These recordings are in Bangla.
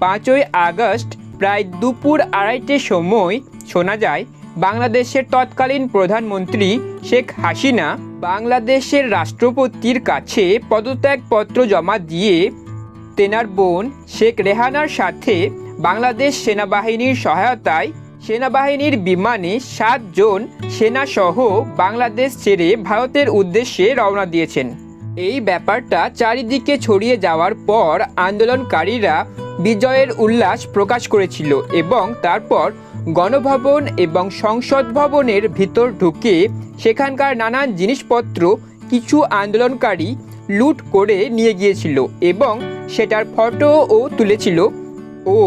পাঁচই আগস্ট প্রায় দুপুর আড়াইটের সময় শোনা যায়, বাংলাদেশের তৎকালীন প্রধানমন্ত্রী শেখ হাসিনা বাংলাদেশের রাষ্ট্রপতির কাছে পদত্যাগপত্র জমা দিয়ে তেনার বোন শেখ রেহানার সাথে বাংলাদেশ সেনাবাহিনীর সহায়তায় সেনাবাহিনীর বিমানে সাতজন সেনাসহ বাংলাদেশ ছেড়ে ভারতের উদ্দেশ্যে রওনা দিয়েছেন। এই ব্যাপারটা চারিদিকে ছড়িয়ে যাওয়ার পর আন্দোলনকারীরা বিজয়ের উল্লাস প্রকাশ করেছিল এবং তারপর গণভবন এবং সংসদ ভবনের ভিতর ঢুকে সেখানকার নানান জিনিসপত্র, কিছু আন্দোলনকারী লুট করে নিয়ে গিয়েছিল এবং সেটার ফটোও তুলেছিল ও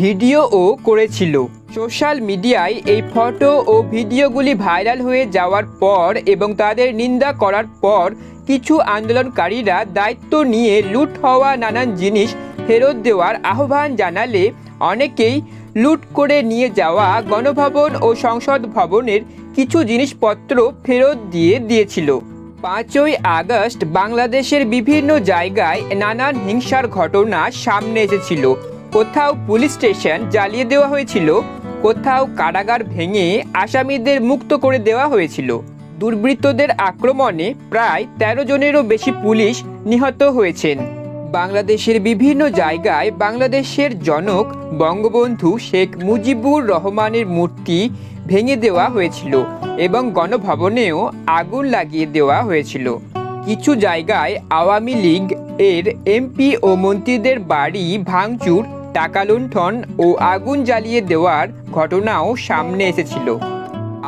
ভিডিওও করেছিল। সোশ্যাল মিডিয়ায় এই ফটো ও ভিডিওগুলি ভাইরাল হয়ে যাওয়ার পর এবং তাদের নিন্দা করার পর কিছু আন্দোলনকারীরা দায়িত্ব নিয়ে লুট হওয়া নানান জিনিস ফেরত দেওয়ার আহ্বান জানালে অনেকেই লুট করে নিয়ে যাওয়া গণভবন ও সংসদ ভবনের কিছু জিনিসপত্র ফেরত দিয়ে দিয়েছিল। পাঁচই আগস্ট বাংলাদেশের বিভিন্ন জায়গায় নানান হিংসার ঘটনা সামনে এসেছিল। কোথাও পুলিশ স্টেশন জ্বালিয়ে দেওয়া হয়েছিল, কোথাও কারাগার ভেঙে আসামিদের মুক্ত করে দেওয়া হয়েছিল। দুর্বৃত্তদের আক্রমণে প্রায় তেরো জনেরও বেশি পুলিশ নিহত হয়েছেন। বাংলাদেশের বিভিন্ন জায়গায় বাংলাদেশের জনক বঙ্গবন্ধু শেখ মুজিবুর রহমানের মূর্তি ভেঙে দেওয়া হয়েছিল এবং গণভবনেও আগুন লাগিয়ে দেওয়া হয়েছিল। কিছু জায়গায় আওয়ামী লীগ এর এমপি ও মন্ত্রীদের বাড়ি ভাঙচুর টাকা লুণ্ঠন ও আগুন জ্বালিয়ে দেওয়ার ঘটনাও সামনে এসেছিল।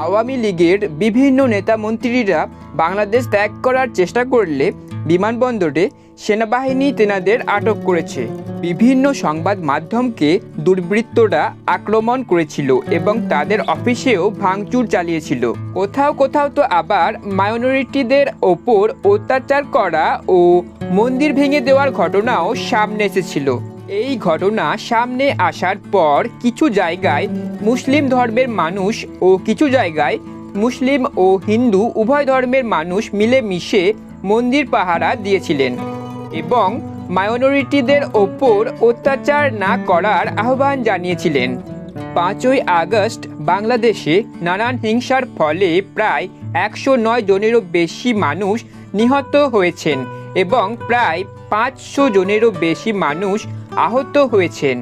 আওয়ামী লীগের বিভিন্ন নেতা মন্ত্রীরা বাংলাদেশ ত্যাগ করার চেষ্টা করলে বিমানবন্দরে সেনাবাহিনী তেনাদের আটক করেছে। বিভিন্ন সংবাদ মাধ্যমকে দুর্বৃত্তরা আক্রমণ করেছিল এবং তাদের অফিসেও ভাঙচুর চালিয়েছিল। কোথাও কোথাও তো আবার মাইনরিটিদের ওপর অত্যাচার করা ও মন্দির ভেঙে দেওয়ার ঘটনাও সামনে এসেছিল। এই ঘটনা সামনে আসার পর কিছু জায়গায় মুসলিম ধর্মের মানুষ ও কিছু জায়গায় মুসলিম ও হিন্দু উভয় ধর্মের মানুষ মিলেমিশে মন্দির পাহারা দিয়েছিলেন এবং মাইনরিটিদের ওপর অত্যাচার না করার আহ্বান জানিয়েছিলেন। পাঁচই আগস্ট বাংলাদেশে নানান হিংসার ফলে প্রায় একশো নয় জনেরও বেশি মানুষ নিহত হয়েছেন এবং প্রায় পাঁচশো জনেরও বেশি মানুষ আহত হয়েছেন।